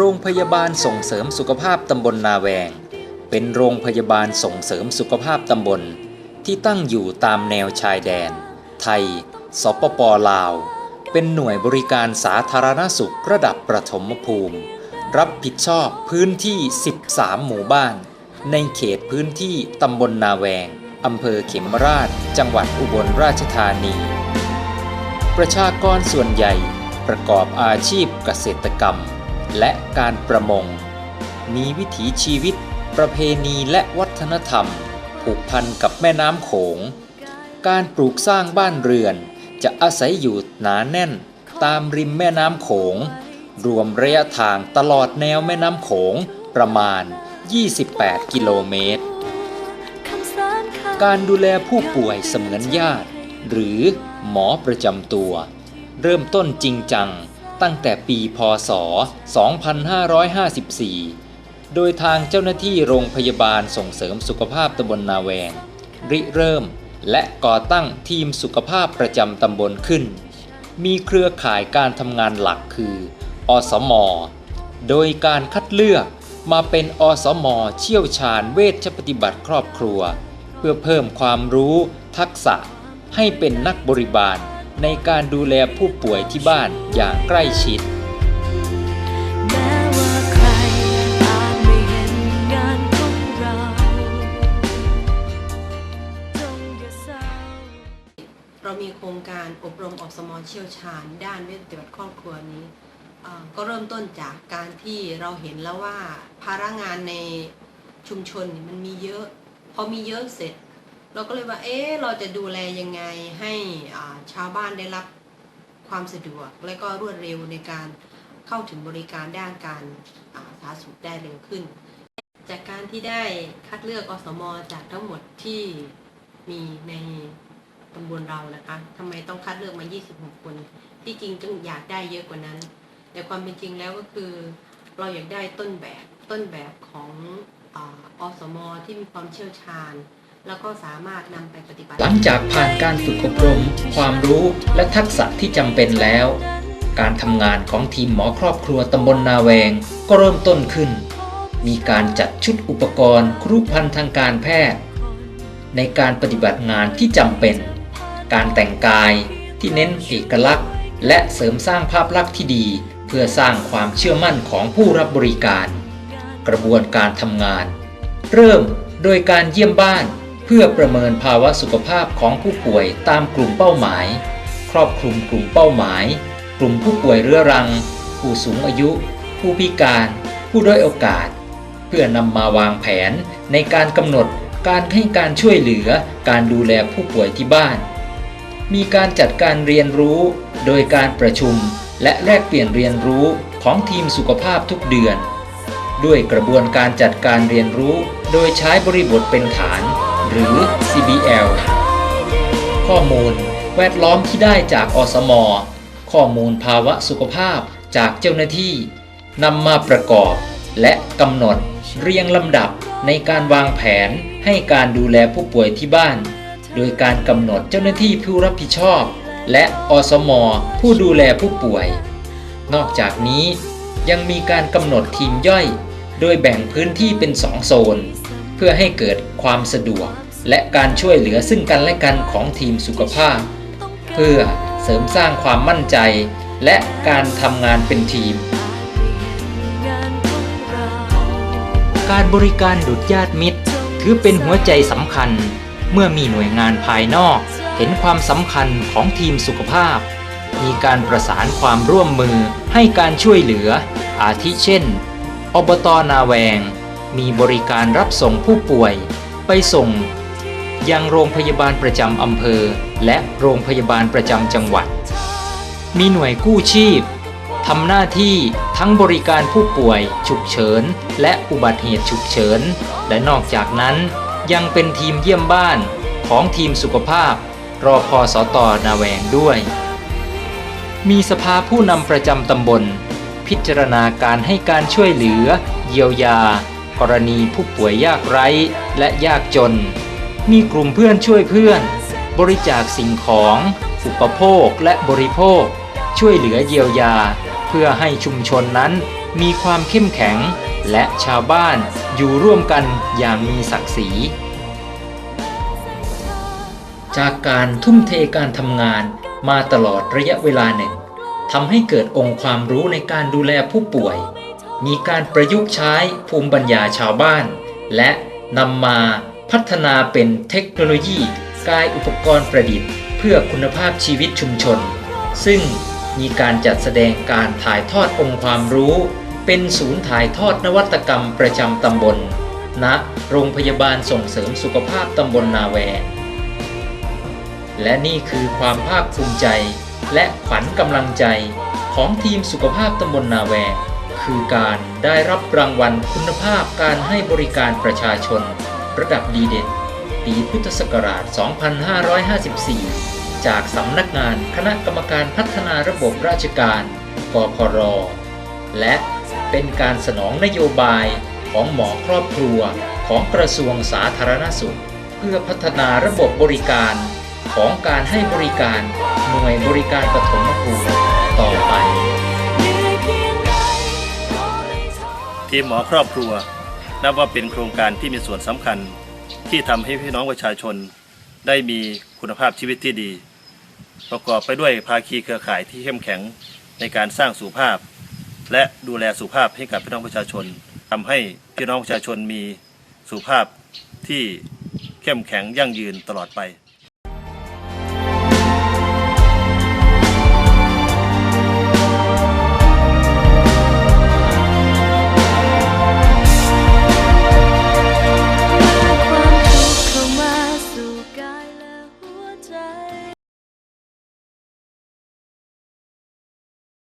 โรงพยาบาลส่งเสริมสุขภาพตำบลนาแวง เป็นโรงพยาบาลส่งเสริมสุขภาพตำบล ที่ตั้งอยู่ตามแนวชายแดน ไทย สปปลาว เป็นหน่วยบริการสาธารณสุขระดับประถมภูมิ รับผิดชอบพื้นที่ 13 หมู่บ้าน ในเขตพื้นที่ตำบลนาแวงอำเภอเขมราช จังหวัดอุบลราชธานี ประชากรส่วนใหญ่ประกอบอาชีพเกษตรกรรม และการประมง มีวิถีชีวิต ประเพณีและวัฒนธรรม ผูกพันกับแม่น้ำโขง การปลูกสร้างบ้านเรือน จะอาศัยอยู่หนาแน่น ตามริมแม่น้ำโขง รวมระยะทางตลอดแนวแม่น้ำโขงประมาณ 28 กิโลเมตร การดูแลผู้ป่วยเสมือนญาติ หรือหมอประจำตัว เริ่มต้นจริงจัง ตั้งแต่ปีพศ 2554 โดยทางเจ้าหน้าที่โรงพยาบาลส่งเสริมสุขภาพตำบลนาแวง ริเริ่มและก่อตั้งทีมสุขภาพประจำตำบลขึ้น มีเครือข่ายการทำงานหลักคือ อสม โดยการคัดเลือกมาเป็นอสม เชี่ยวชาญเวชปฏิบัติครอบครัว เพื่อเพิ่มความรู้ทักษะให้เป็นนักบริบาล ในการดูแลผู้ป่วยที่บ้านอย่างใกล้ชิดเรามีโครงการอบรมอสมเชี่ยวชาญ ด้านเวชปฏิบัติครอบครัวนี้ก็เริ่มต้นจากการที่เราเห็นแล้วว่าภาระงานในชุมชนมันมีเยอะ พอมีเยอะเสร็จ เราก็เลยว่า เอ๊ะ เราจะดูแลยังไงให้ชาวบ้านได้รับความสะดวก และก็รวดเร็วในการเข้าถึงบริการด้านการาสาธารณสุขได้เร็วขึ้น จากการที่ได้คัดเลือกอสมจากทั้งหมดที่มีในตำบลเรานะคะทำไมต้องคัดเลือกมา 26 คน ที่จริงต้องอยากได้เยอะกว่านั้น แต่ความเป็นจริงแล้วก็คือเราอยากได้ต้นแบบต้นแบบของออสมที่มีความเชี่ยวชาญ แล้วก็สามารถนำไปปฏิบัติ หลังจากผ่านการฝึกอบรม ความรู้และทักษะที่จำเป็นแล้ว การทำงานของทีมหมอครอบครัวตำบลนาแวงก็เริ่มต้นขึ้น มีการจัดชุดอุปกรณ์ครุภัณฑ์ทางการแพทย์ ในการปฏิบัติงานที่จำเป็น การแต่งกายที่เน้นเอกลักษณ์ และเสริมสร้างภาพลักษณ์ที่ดี เพื่อสร้างความเชื่อมั่นของผู้รับบริการ กระบวนการทำงาน เริ่มโดยการเยี่ยมบ้าน เพื่อประเมินภาวะสุขภาพของผู้ป่วยตามกลุ่มเป้าหมาย ครอบคลุมกลุ่มเป้าหมาย กลุ่มผู้ป่วยเรื้อรัง ผู้สูงอายุ ผู้พิการ ผู้ด้อยโอกาส เพื่อนำมาวางแผนในการกำหนดการให้การช่วยเหลือการดูแลผู้ป่วยที่บ้าน มีการจัดการเรียนรู้โดยการประชุมและแลกเปลี่ยนเรียนรู้ของทีมสุขภาพทุกเดือน ด้วยกระบวนการจัดการเรียนรู้โดยใช้บริบทเป็นฐาน หรือ CBL ข้อมูลแวดล้อมที่ได้จากอสม ข้อมูลภาวะสุขภาพจากเจ้าหน้าที่นำมาประกอบ และกำหนดเรียงลำดับในการวางแผนให้การดูแลผู้ป่วยที่บ้าน โดยการกำหนดเจ้าหน้าที่ผู้รับผิดชอบ และอสม ผู้ดูแลผู้ป่วย นอกจากนี้ยังมีการกำหนดทีมย่อย โดยแบ่งพื้นที่เป็นสองโซน เพื่อให้เกิดความสะดวก และการช่วยเหลือซึ่งกันและกันของทีมสุขภาพ เพื่อเสริมสร้างความมั่นใจ และการทำงานเป็นทีม การบริการดุจญาติมิตร ถือเป็นหัวใจสำคัญ เมื่อมีหน่วยงานภายนอก เห็นความสำคัญของทีมสุขภาพ มีการประสานความร่วมมือให้การช่วยเหลือ อาทิเช่น อบตนาแวง มีบริการรับส่งผู้ป่วย ไปส่ง ยังโรงพยาบาลประจำอำเภอ และโรงพยาบาลประจำจังหวัด มีหน่วยกู้ชีพทำหน้าที่ทั้งบริการผู้ป่วย ฉุกเฉิน และอุบัติเหตุฉุกเฉิน และนอกจากนั้นยังเป็นทีมเยี่ยมบ้านของทีมสุขภาพ รอพอสตนาแวงด้วย มีสภาผู้นำประจำตำบล พิจารณาการให้การช่วยเหลือ เยียวยา กรณีผู้ป่วยยากไร้และยากจน มีกลุ่มเพื่อนช่วยเพื่อน บริจาคสิ่งของ อุปโภคและบริโภค ช่วยเหลือเยียวยา เพื่อให้ชุมชนนั้นมีความเข้มแข็ง และชาวบ้านอยู่ร่วมกันอย่างมีศักดิ์ศรีจากการทุ่มเทการทำงานมาตลอดระยะเวลาหนึ่งทำให้เกิดองค์ความรู้ในการดูแลผู้ป่วย มีการประยุกต์ใช้ภูมิปัญญาชาวบ้าน และนำมาพัฒนาเป็นเทคโนโลยีกายอุปกรณ์ประดิษฐ์ เพื่อคุณภาพชีวิตชุมชน ซึ่งมีการจัดแสดงการถ่ายทอดองค์ความรู้ เป็นศูนย์ถ่ายทอดนวัตกรรมประจำตำบลณโรงพยาบาลส่งเสริมสุขภาพตำบลนาแว และนี่คือความภาคภูมิใจ และขวัญกำลังใจของทีมสุขภาพตำบลนาแว คือการได้รับรางวัลคุณภาพการให้บริการประชาชน ระดับดีเด่นปีพุทธศักราช 2554 จากสำนักงานคณะกรรมการพัฒนาระบบราชการกพร และเป็นการสนองนโยบายของหมอครอบครัวของกระทรวงสาธารณสุข เพื่อพัฒนาระบบบริการของการให้บริการหน่วยบริการปฐมภูมิต่อไป ทีมหมอครอบครัว นับว่าเป็นโครงการที่มีส่วนสำคัญ ที่ทำให้พี่น้องประชาชน ได้มีคุณภาพชีวิตที่ดี ประกอบไปด้วยภาคีเครือข่ายที่เข้มแข็งในการสร้างสุขภาพ และดูแลสุขภาพให้กับพี่น้องประชาชนทำให้พี่น้องประชาชนมีสุขภาพที่เข้มแข็งยั่งยืนตลอดไป